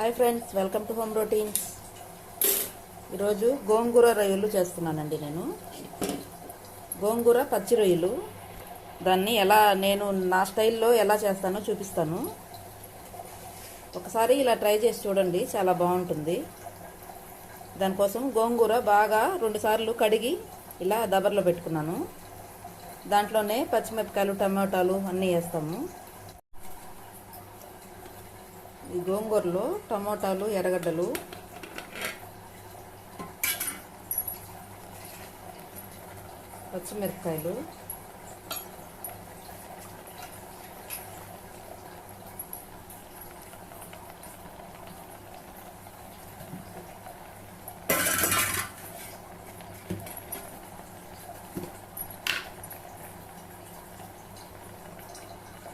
Hi friends welcome to home routines. ఈరోజు గోంగూర రొయ్యలు చేస్తున్నానండి నేను. గోంగూర పచ్చి రొయ్యలు. దాన్ని ఎలా నేను నా స్టైల్లో ఎలా చేస్తానో చూపిస్తాను. ఒకసారి ఇలా ట్రై చేసి చూడండి చాలా బాగుంటుంది. దానికోసం గోంగూర బాగా రెండుసార్లు కడిగి ఇలా దబర్లో పెట్టుకున్నాను. దాంట్లోనే పచ్చిమిరపకాయలు టమాటాలు అన్నీ వేస్తాము. ఈ గోంగూరలో టమోటాలు ఎర్రగడ్డలు. పచ్చిమిరపకాయలు.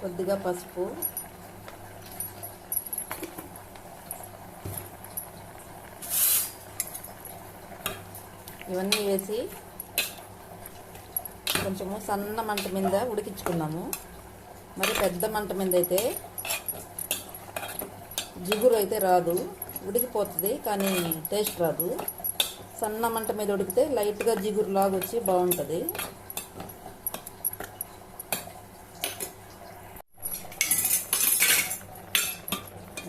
కొద్దిగా పసుపు. ఇవన్నీ వేసి కొంచెము సన్న మంట మీద ఉడికించుకున్నాము. మరి పెద్ద మంట మీద అయితే జిగురు అయితే రాదు. ఉడికిపోతుంది కానీ టేస్ట్ రాదు. సన్న మంట మీద ఉడికితే లైట్గా జిగురు లాగొచ్చి బాగుంటుంది.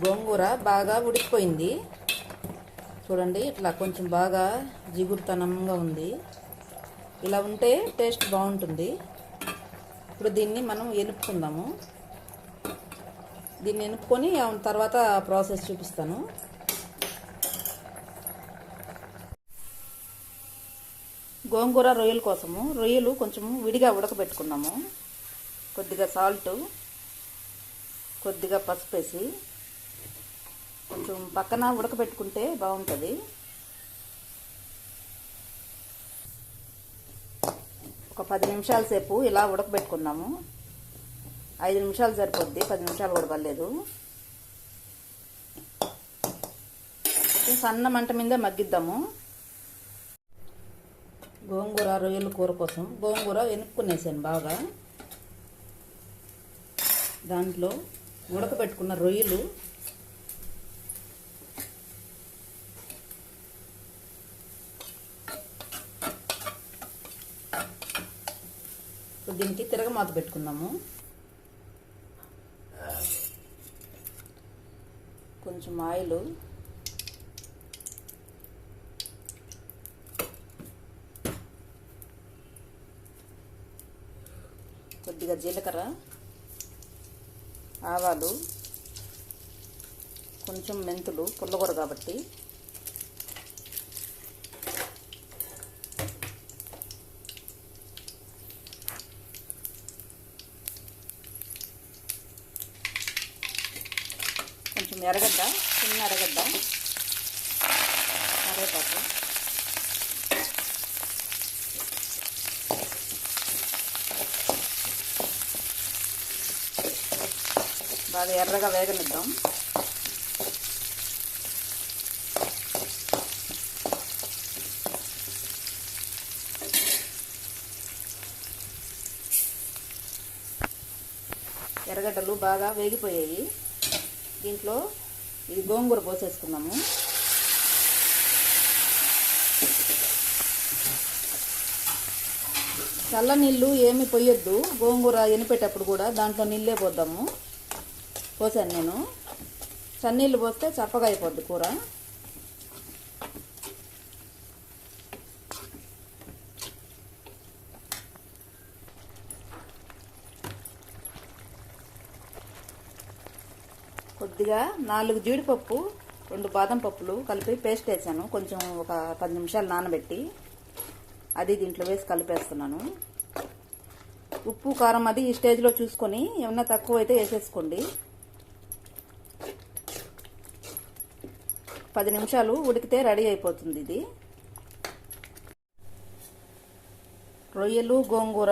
గోంగూర బాగా ఉడికిపోయింది. చూడండి ఇట్లా కొంచెం బాగా జిగురుతనంగా ఉంది. ఇలా ఉంటే టేస్ట్ బాగుంటుంది. ఇప్పుడు దీన్ని మనం ఎనుపుకుందాము దీన్ని ఎనుపుకొని తర్వాత ప్రాసెస్ చూపిస్తాను. గోంగూర రొయ్యల కోసము రొయ్యలు కొంచెము విడిగా ఉడకబెట్టుకున్నాము. కొద్దిగా సాల్ట్ కొద్దిగా పసుపు వేసి కొంచెం పక్కన ఉడకబెట్టుకుంటే బాగుంటుంది. ఒక పది నిమిషాల సేపు ఇలా ఉడకబెట్టుకున్నాము. ఐదు నిమిషాలు సరిపోద్ది పది నిమిషాలు కూడా పర్లేదు. సన్న మంట మీద మగ్గిద్దాము. గోంగూర రొయ్యల కూర కోసం గోంగూర వెనుక్కునేసాను బాగా. దాంట్లో ఉడకబెట్టుకున్న రొయ్యలు దీనికి తిరగమాత పెట్టుకుందాము. కొంచెం ఆయిల్. కొద్దిగా జీలకర్ర ఆవాలు కొంచెం మెంతులు పుల్లగూర కాబట్టి. ఎరగడ్డ చిన్న ఎరగడ్డ కరేపాకు బాగా ఎర్రగా వేగనిద్దాం. ఎర్రగడ్డలు బాగా వేగిపోయాయి. దీంట్లో ఇది గోంగూర పోసేసుకున్నాము చల్ల నీళ్ళు ఏమి పోయొద్దు. గోంగూర ఎనిపెట్టేటప్పుడు కూడా దాంట్లో నీళ్ళే పోద్దాము. పోసాను నేను. చన్నీళ్ళు పోస్తే చప్పగా అయిపోద్ది కూర. కొద్దిగా నాలుగు జీడిపప్పు రెండు బాదం పప్పులు కలిపి పేస్ట్ వేసాను. కొంచెం ఒక పది నిమిషాలు నానబెట్టి అది దీంట్లో వేసి కలిపేస్తున్నాను. ఉప్పు కారం అది ఈ స్టేజ్లో చూసుకొని ఏమన్నా తక్కువ అయితే వేసేసుకోండి. పది నిమిషాలు ఉడికితే రెడీ అయిపోతుంది ఇది. రొయ్యలు గోంగూర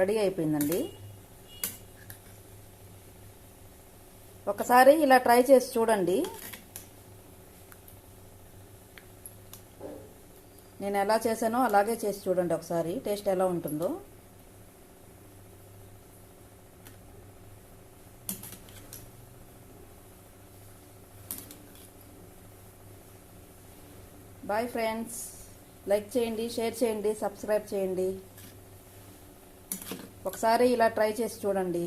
రెడీ అయిపోయిందండి. ఒకసారి ఇలా ట్రై చేసి చూడండి. నేను ఎలా చేశానో అలాగే చేసి చూడండి ఒకసారి. టేస్ట్ ఎలా ఉంటుందో. బాయ్ ఫ్రెండ్స్ లైక్ చేయండి షేర్ చేయండి సబ్స్క్రైబ్ చేయండి. ఒకసారి ఇలా ట్రై చేసి చూడండి.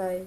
బాయ్